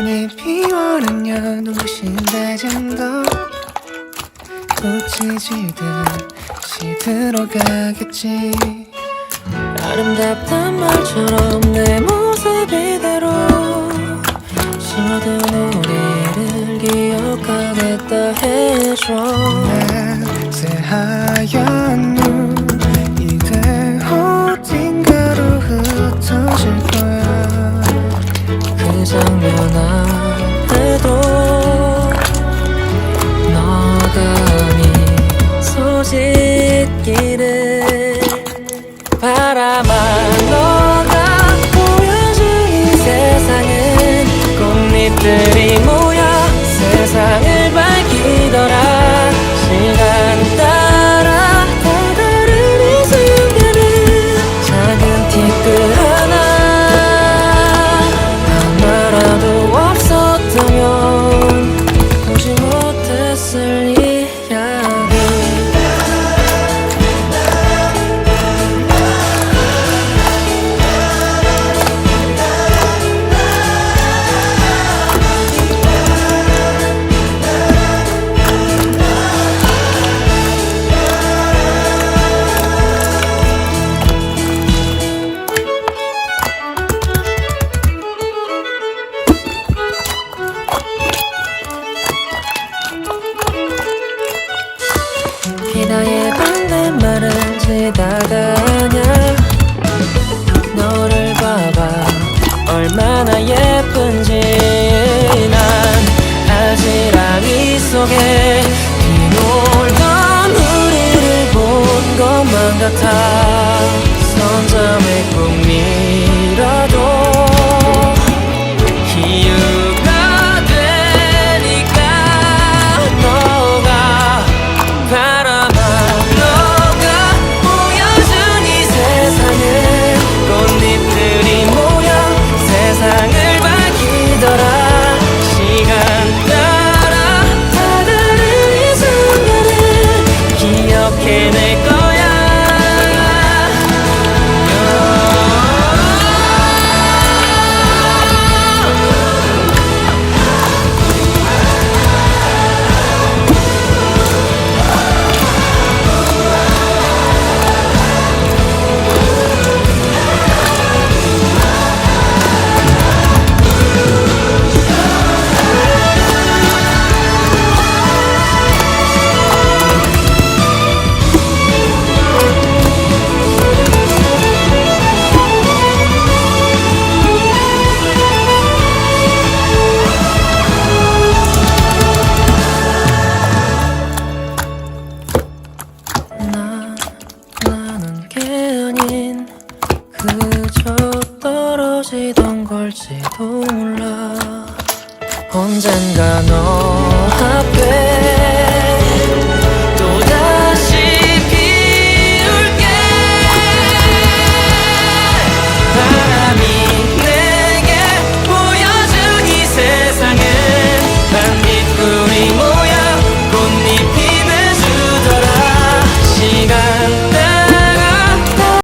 산에 피어난 눈부신 대장도 꽃이 지듯이 들어가겠지. 아름답단 말처럼 내 모습 이대로 심어둔 우리를 기억하겠다 해줘. 난 새하얀 짓기를 바라만 너가 보여준 이 세상은 꽃잎들이 나의 반대말은 지다가냐? 너를 봐봐. 얼마나 예쁜지 난 아지랑이 속에 비놀던 우리를 본 것만 같아 기 그저 떨어지던 걸지도 몰라. 언젠가 너